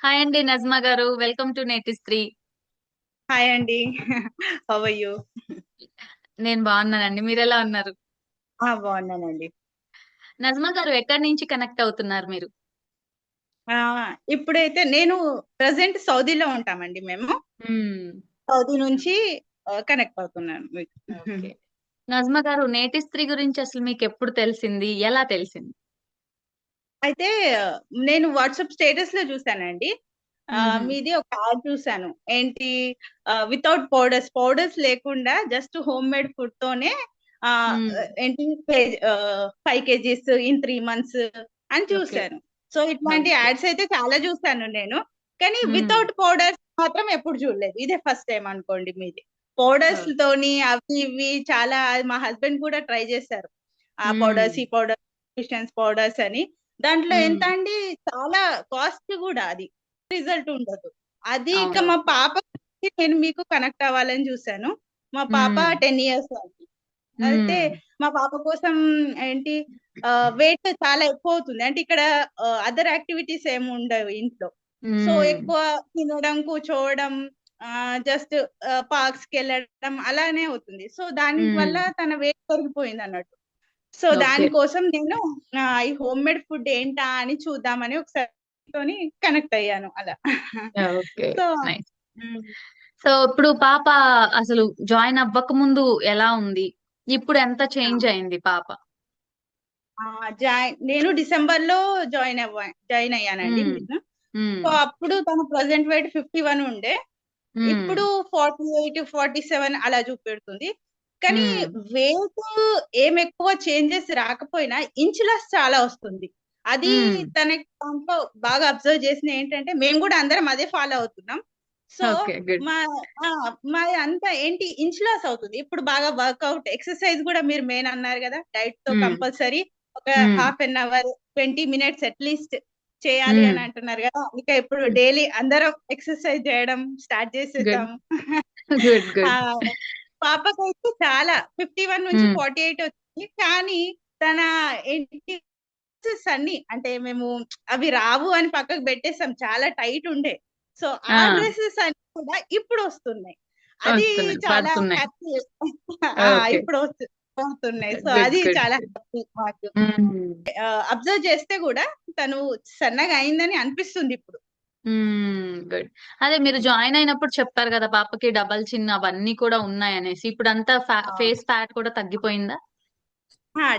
Hi అండి నజ్మా గారు. Welcome to Netistree hi అండి. హౌ ఆర్ యూ నేను బాగున్నానండి. మీరు ఎలా ఉన్నారు? ఆ బాగున్నానండి. నజ్మా గారు ఎక్కడి నుంచి కనెక్ట్ అవుతున్నారు మీరు? ఆ ఇప్పుడైతే నేను ప్రజెంట్ సౌదీలో ఉంటామండి మేము. మ్మ్. సౌదీ నుంచి కనెక్ట్ అవుతున్నాను నజ్మా గారు నేటిస్త్రీ గురించి అసలు మీకు ఎప్పుడు తెలిసింది? ఎలా తెలిసింది? అయితే నేను వాట్సాప్ స్టేటస్లో చూసానండి. మీది ఒక యాడ్ చూసాను ఏంటి? వితౌట్ పౌడర్స్ పౌడర్స్ లేకుండా జస్ట్ హోమ్ మేడ్ ఫుడ్ తోనే. ఏంటి? Five KGs in three months అని చూసాను సో ఇట్లాంటి యాడ్స్ అయితే చాలా చూసాను నేను. కానీ. వితౌట్ పౌడర్స్ మాత్రం ఎప్పుడు చూడలేదు. ఇదే ఫస్ట్ టైం అనుకోండి మీది. పౌడర్స్ తోని అవి ఇవి చాలా మా హస్బెండ్ కూడా ట్రై చేశారు. ఆ. పౌడర్స్ ఈ పౌడర్స్ క్రిస్టియన్స్ పౌడర్స్ అని. దాంట్లో ఎంత. అండి చాలా కాస్ట్ కూడా అది. రిజల్ట్ ఉండదు. అది ఇక మా పాపకి నేను మీకు కనెక్ట్ అవ్వాలని చూసాను మా పాప. టెన్ ఇయర్స్ అయితే. మా పాప కోసం ఏంటి? వెయిట్ చాలా ఎక్కువ అవుతుంది. అంటే ఇక్కడ అదర్ యాక్టివిటీస్ ఏమి ఉండవు ఇంట్లో. సో. ఎక్కువ తినడం కూర్చోవడం జస్ట్ పార్క్స్కి వెళ్ళడం అలానే అవుతుంది. సో దాని. వల్ల తన వెయిట్ పెరిగిపోయింది అన్నట్టు సో దానికోసం నేను ఈ హోమ్ మేడ్ ఫుడ్ ఏంటా అని చూద్దామని ఒకసారి తోని కనెక్ట్ అయ్యాను అలా. సో సో ఇప్పుడు పాప అసలు జాయిన్ అవ్వక ముందు ఎలా ఉంది? ఇప్పుడు ఎంత చేంజ్ అయింది పాప? జాయిన్ నేను డిసెంబర్లో జాయిన్ అవ్వా జాయిన్ అయ్యానండి. సో అప్పుడు తన ప్రజెంట్ వెయిట్ ఫిఫ్టీ వన్ ఉండే. ఇప్పుడు ఫార్టీ ఎయిట్ ఫార్టీ సెవెన్ అలా చూపెడుతుంది. కానీ. వెయిట్ ఏం ఎక్కువ చేంజెస్ రాకపోయినా ఇంచ్ లాస్ చాలా వస్తుంది అది. తనకి దాంట్లో బాగా అబ్జర్వ్ చేసిన ఏంటంటే మేము కూడా అందరం అదే ఫాలో అవుతున్నాం సో మా మా అంతా ఏంటి ఇంచ్ లాస్ అవుతుంది ఇప్పుడు బాగా వర్కౌట్ ఎక్సర్సైజ్ కూడా మీరు మెయిన్ అన్నారు కదా డైట్తో. కంపల్సరీ ఒక. Half an hour twenty minutes at least చేయాలి. అని అంటున్నారు కదా ఇక ఇప్పుడు డైలీ అందరం ఎక్సర్సైజ్ చేయడం స్టార్ట్ ఆ పాపకైతే చాలా ఫిఫ్టీ వన్ నుంచి. ఫార్టీ ఎయిట్ వచ్చింది కానీ తన ఏంటి అన్ని అంటే మేము అవి రావు అని పక్కకు పెట్టేసాం చాలా టైట్ ఉండే. సో ఆ. డ్రెస్సెస్ అన్ని కూడా ఇప్పుడు వస్తున్నాయి. అది చాలా హ్యాపీ ఇప్పుడు వస్తు- వస్తున్నాయి. సో అది చాలా హ్యాపీ మాకు. అబ్జర్వ్ చేస్తే కూడా తను సన్నగా అయిందని అనిపిస్తుంది ఇప్పుడు. గుడ్ అదే మీరు జాయిన్ అయినప్పుడు చెప్పారు కదా పాపకి డబల్ చిన్ అవన్నీ కూడా ఉన్నాయి అనేసి ఇప్పుడు అంతా ఫేస్ ఫ్యాట్ కూడా తగ్గిపోయిందా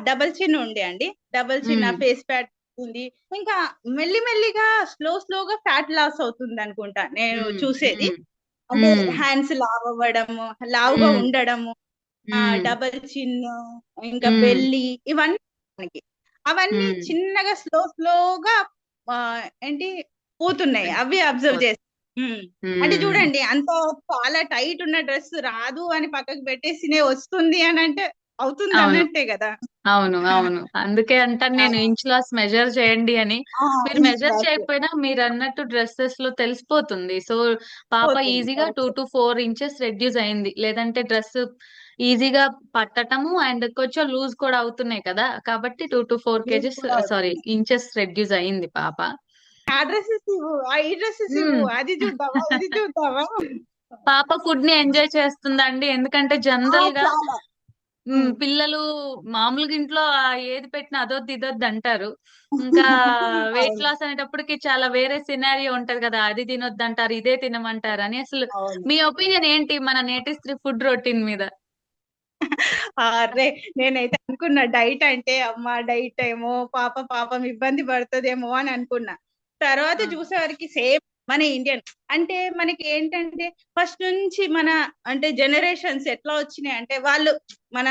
డబల్ చిన్ ఉండే అండి డబల్ చిన్. ఫేస్ ప్యాట్ ఉంది ఇంకా మెల్లి మెల్లిగా స్లో స్లోగా ఫ్యాట్ లాస్ అవుతుంది అనుకుంటా నేను. చూసేది. అంటే. హ్యాండ్స్ లావ్ అవ్వడము లావుగా మ్మ్. ఉండడము ఆ మ్మ్. డబల్ చిన్ ఇంకా. బెల్లి ఇవన్నీ మనకి అవన్నీ. చిన్నగా స్లో స్లోగా ఏంటి పోతున్నాయి. అవి అబ్జర్వ్ ఉమ్. అంటే. చూడండి అంత చాలా టైట్ ఉన్న డ్రెస్ రాదు అని పక్కకు పెట్టేసినే వస్తుంది అని అంటే అవుతుంది అన్నట్టే కదా. అవును అవును. అందుకే అంటాను నేను ఇంచ్ లాస్ మెజర్ చేయండి అని. మీరు మెజర్ చేయకపోయినా మీరు అన్నట్టు డ్రెస్సెస్లో తెలిసిపోతుంది. సో పాప ఈజీగా two to four inches reduce అయింది. లేదంటే డ్రెస్ ఈజీగా పట్టటము అండ్ కొంచెం లూజ్ కూడా అవుతున్నాయి కదా. కాబట్టి two to four KGs sorry inches reduce అయింది పాప. ఇవ్వు. ఆ ఈ డ్రెస్సెస్ ఇవ్వు. అది చూద్దామా ఇది చూద్దామా? పాప ఫుడ్ని ఎంజాయ్ చేస్తుందండి. ఎందుకంటే జనరల్గా. పిల్లలు మామూలుగా ఇంట్లో ఏది పెట్టినా అదొద్దు ఇదొద్దు అంటారు. ఇంకా వెయిట్ లాస్ అనేటప్పటికి చాలా వేరే సినారియో ఉంటది కదా. అది తినొద్దు అంటారు ఇదే తినమంటారు అని అసలు మీ ఒపీనియన్ ఏంటి మన నేటివ్ స్త్రీ ఫుడ్ రొటీన్ మీద? అరే నేనైతే అనుకున్నా డైట్ అంటే అమ్మ డైట్ ఏమో పాప పాపం ఇబ్బంది పడుతుందేమో అని అనుకున్నా. తర్వాత చూసేవారికి సేమ్ మన ఇండియన్. అంటే మనకి ఏంటంటే ఫస్ట్ నుంచి మన అంటే జనరేషన్స్ ఎట్లా వచ్చినాయి అంటే వాళ్ళు మన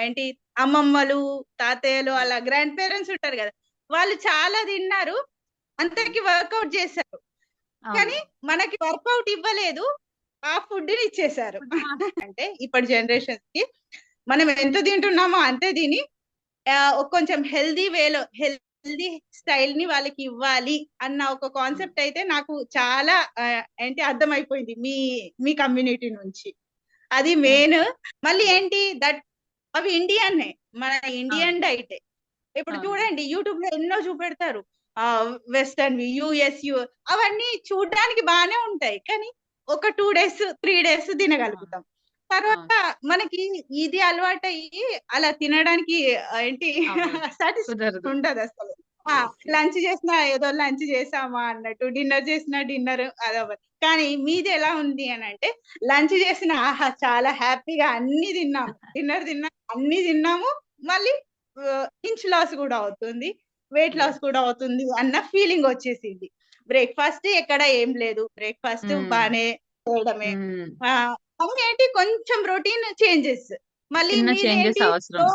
ఏంటి అమ్మమ్మలు తాతయ్యలు అలా గ్రాండ్ పేరెంట్స్ ఉంటారు కదా వాళ్ళు చాలా తిన్నారు అంతకి వర్కౌట్ చేశారు. కానీ మనకి వర్కౌట్ ఇవ్వలేదు ఆ ఫుడ్ని ఇచ్చేసారు అంటే ఇప్పటి జనరేషన్స్కి మనం ఎంత తింటున్నామో అంతే తిని కొంచెం హెల్దీ వేలో హెల్దీ స్టైల్ని వాళ్ళకి ఇవ్వాలి అన్న ఒక కాన్సెప్ట్ అయితే నాకు చాలా ఏంటి అర్థమైపోయింది మీ మీ కమ్యూనిటీ నుంచి. అది మెయిన్. మళ్ళీ ఏంటి? దట్ అవి ఇండియన్ మన ఇండియన్ డైట్. ఇప్పుడు. చూడండి యూట్యూబ్లో ఎన్నో చూపెడతారు. వెస్టర్న్ యుఎస్ యు అవన్నీ చూడడానికి బాగానే ఉంటాయి. కానీ ఒక టూ డేస్ త్రీ డేస్ తినగలుగుతాం. తర్వాత మనకి ఇది అలవాటు అయ్యి అలా తినడానికి ఏంటి? అవును. సాటిస్ఫై కుదరదు. ఉండదు అసలు. లంచ్ చేసినా ఏదో లంచ్ చేసామా అన్నట్టు డిన్నర్ చేసినా డిన్నర్ అదవ్వదు కానీ మీది ఎలా ఉంది అని అంటే లంచ్ చేసిన ఆహా చాలా హ్యాపీగా అన్ని తిన్నాము డిన్నర్ తిన్నా అన్ని తిన్నాము. మళ్ళీ ఇంచ్ లాస్ కూడా అవుతుంది వెయిట్ లాస్ కూడా అవుతుంది అన్న ఫీలింగ్ వచ్చేసింది. బ్రేక్ఫాస్ట్ ఎక్కడ ఏం లేదు. బ్రేక్ఫాస్ట్. బానే చేయడమే. ఏంటి కొంచెం రొటీన్ చేంజెస్. మళ్ళీ చేంజెస్ అవసరం.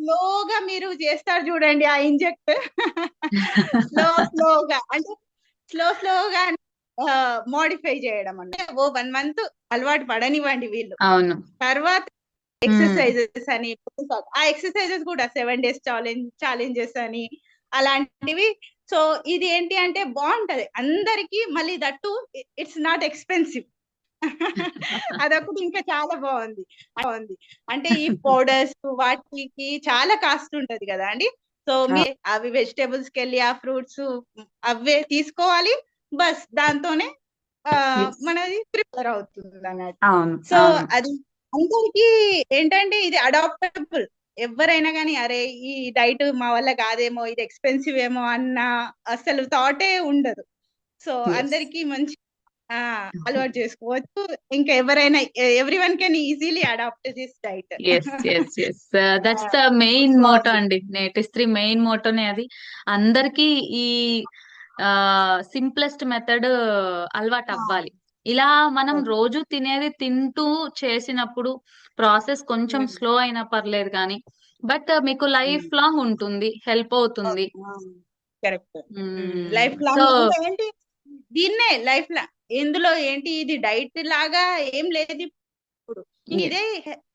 స్లోగా మీరు చేస్తారు చూడండి ఆ ఇంజెక్ట్. స్లో స్లోగా అంటే స్లో స్లోగా మోడిఫై చేయడం అంటే ఓ వన్ మంత్ అలవాటు పడనివ్వండి వీళ్ళు. అవును. తర్వాత ఎక్సర్సైజెస్ అని ఆ ఎక్సర్సైజెస్ కూడా సెవెన్ డేస్ ఛాలెంజ్ ఛాలెంజెస్ అని అలాంటివి. సో ఇది ఏంటి అంటే బాగుంటది. అందరికి మళ్ళీ దట్టు ఇట్స్ నాట్ ఎక్స్పెన్సివ్. అదొకటి ఇంకా చాలా బాగుంది. బాగుంది. అంటే ఈ పౌడర్స్ వాటికి చాలా కాస్ట్ ఉంటది కదా అండి. సో మీ అవి వెజిటేబుల్స్కి వెళ్ళి ఆ ఫ్రూట్స్ అవే తీసుకోవాలి. బస్ దాంతోనే. మనది ప్రిపేర్ అవుతుంది అన్నట్టు. సో అది అందరికి ఏంటంటే ఇది అడాప్టబుల్ ఎవరైనా కానీ అరే ఈ డైట్ మా వల్ల కాదేమో ఇది ఎక్స్పెన్సివ్ ఏమో అన్న అసలు థాటే ఉండదు. సో. అందరికి మంచి అలవాటు చేసుకోవచ్చు. ఇంకా ఎవరైనా every one can easily adapt this diet. Yes yes yes that's the main motto అండి. నేటిస్త్రీ మెయిన్ మోటోనే అది. అందరికీ ఈ సింప్లెస్ట్ మెథడ్ అలవాటు అవ్వాలి. ఇలా మనం. రోజు తినేది తింటూ చేసినప్పుడు ప్రాసెస్ కొంచెం Hmm. స్లో అయినా పర్లేదు కానీ బట్ మీకు లైఫ్ లాంగ్ ఉంటుంది. హెల్ప్ అవుతుంది. కరెక్ట్. మ్మ్. లైఫ్ లాంగ్ ఏంటి? దీన్నే లైఫ్ లా ఇందులో ఏంటి? ఇది డైట్ లాగా ఏం లేదు ఇప్పుడు. ఇదే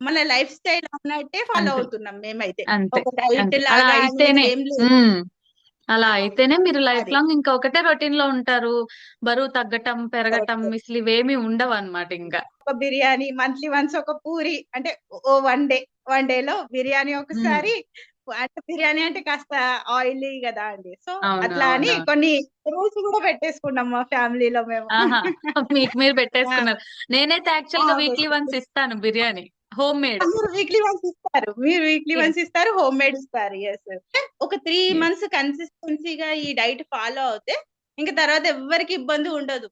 మన లైఫ్ స్టైల్ అన్నట్టే ఫాలో. అవుతున్నాం మేమైతే. ఒక డైట్ లాగా ఏం లేదు. అలా అయితేనే మీరు లైఫ్ లాంగ్ ఇంకా ఒకటే రొటీన్లో ఉంటారు. బరువు తగ్గటం పెరగటం మిస్లు ఇవేమి ఉండవు అన్నమాట ఇంకా. ఒక బిర్యానీ మంత్లీ వన్స్ ఒక పూరి అంటే ఓ వన్ డే వన్ డే లో బిర్యానీ. ఒకసారి అంటే బిర్యానీ అంటే కాస్త ఆయిలీ కదా అండి. సో అట్లా అని కొన్ని రూల్స్ కూడా పెట్టేసుకున్నాం మా ఫ్యామిలీలో మేము. మీకు మీరు పెట్టేసుకున్నారు. నేనైతే యాక్చువల్గా వీక్లీ వన్స్ ఇస్తాను బిర్యానీ. హోమ్ మేడ్ మీరు వీక్లీ వన్స్ ఇస్తారు. మీరు వీక్లీ వన్స్ ఇస్తారు హోమ్ మేడ్ ఇస్తారు. ఎస్ ఒక త్రీ మంత్స్ కన్సిస్టెన్సీగా ఈ డైట్ ఫాలో అవుతే ఇంకా తర్వాత ఎవ్వరికి ఇబ్బంది ఉండదు.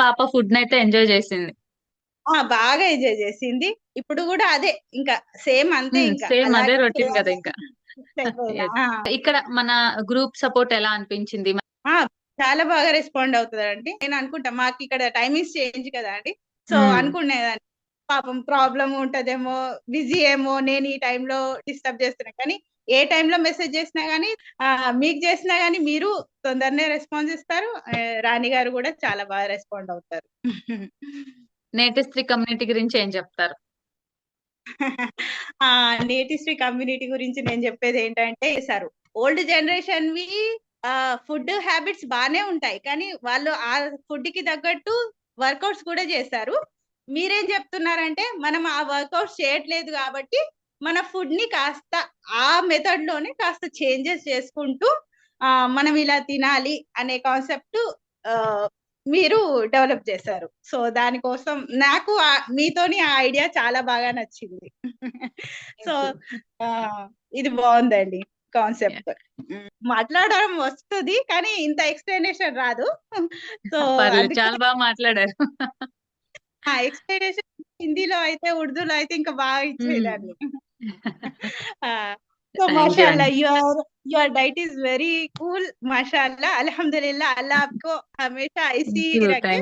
పాప ఫుడ్ అయితే ఎంజాయ్ చేసింది. బాగా ఎంజాయ్ చేసింది. ఇప్పుడు కూడా అదే ఇంకా సేమ్ అంతే ఇంకా. సేమ్ అదే రొటీన్ కదా ఇంకా. ఇక్కడ మన గ్రూప్ సపోర్ట్ ఎలా అనిపించింది? చాలా బాగా రెస్పాండ్ అవుతుంది అండి నేను అనుకుంటా మాకు ఇక్కడ టైమింగ్స్ చేంజ్ కదా అండి. సో. అనుకునేదాన్ని. పాపం ప్రాబ్లం ఉంటదేమో బిజీ ఏమో నేను ఈ టైంలో డిస్టర్బ్ చేస్తున్నా. కానీ ఏ టైంలో మెసేజ్ చేసినా కానీ ఆ, మీకు చేసినా కానీ మీరు తొందరనే రెస్పాన్స్ ఇస్తారు రాణి గారు కూడా చాలా బాగా రెస్పాండ్ అవుతారు. నేటిస్త్రీ కమ్యూనిటీ గురించి ఏం చెప్తారు? ఆ నేటిస్ట్రీ కమ్యూనిటీ గురించి నేను చెప్పేది ఏంటంటే sir old generation we food habits బాగానే ఉంటాయి కానీ వాళ్ళు ఆ ఫుడ్కి తగ్గట్టు వర్కౌట్స్ కూడా చేస్తారు. మీరేం చెప్తున్నారంటే మనం ఆ వర్కౌట్స్ చేయట్లేదు కాబట్టి మన ఫుడ్ని కాస్త ఆ మెథడ్లోనే కాస్త చేంజెస్ చేసుకుంటూ మనం ఇలా తినాలి అనే కాన్సెప్ట్ మీరు డెవలప్ చేశారు. సో దానికోసం నాకు మీతోని ఆ ఐడియా చాలా బాగా నచ్చింది. సో ఇది బాగుందండి కాన్సెప్ట్. మాట్లాడడం వస్తుంది కానీ ఇంత ఎక్స్ప్లెనేషన్ రాదు. సో చాలా బాగా మాట్లాడారు. ఎక్స్ప్లెనేషన్ హిందీలో అయితే ఉర్దూలో అయితే ఇంకా బాగా ఇచ్చేదాన్ని. So మాషాల్లా you are your diet is very cool माशाल्लाह अल्हम्दुलिल्लाह अल्लाह आपको हमेशा इसी रखे।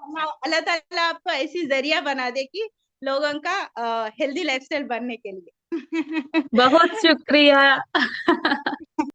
हाँ, अल्लाह ताला आपको ऐसी ज़रिया बना दे कि लोगों का हेल्दी लाइफस्टाइल बनने के लिए। बहुत शुक्रिया।